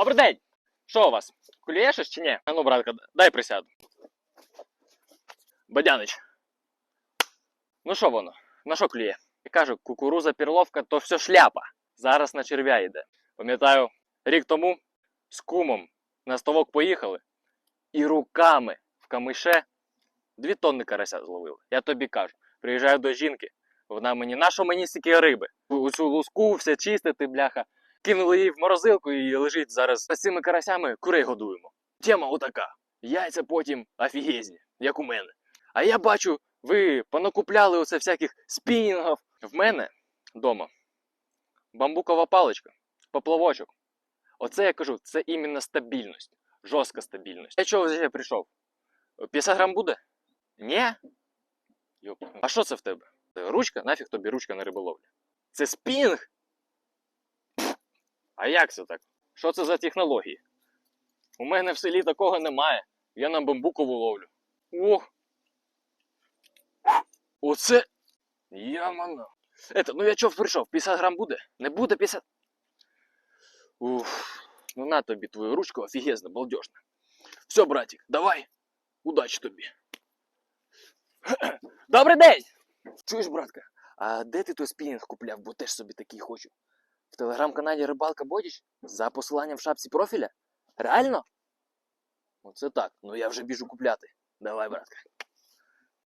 Добрий день! Що у вас? Щось чи ні? А ну, братка, дай присяду. Бадянич. Ну що воно? На що клює? Я кажу, кукуруза, перловка, то все шляпа. Зараз на черв'я йде. Пам'ятаю, рік тому з кумом на ставок поїхали і руками в камише дві тонни карася зловили. Я тобі кажу, приїжджаю до жінки, вона мені, на що мені стільки риби? Оцю луску, все чистити, бляха. Кинули її в морозилку і лежить зараз з цими карасями курей годуємо. Тема отака. Яйця потім офігезні, як у мене. А я бачу, ви понакупляли оце всяких спінінгів. В мене вдома бамбукова паличка, поплавочок. Оце я кажу, це іменно стабільність. Жорстка стабільність. Я чого вже прийшов? 50 грам буде? Ні? Йоп. А що це в тебе? Ручка? Нафіг тобі ручка на риболовлі. Це спінг? А як це так? Що це за технології? У мене в селі такого немає. Я на бамбукову ловлю. Ох. Оце. Ямано. Это, ну я чого прийшов? 50 грам буде? Не буде 50. Ух. Ну на тобі твою ручку офігезно, балдежно. Все, братик, давай. Удачі тобі. Добрий день! Чуєш, братка, а де ти той спінінг купляв, бо теж собі такий хочу? Телеграм-каналі Рибалка Бодіч за посиланням в шапці профіля? Реально? Оце так. Ну я вже біжу купляти. Давай, братка.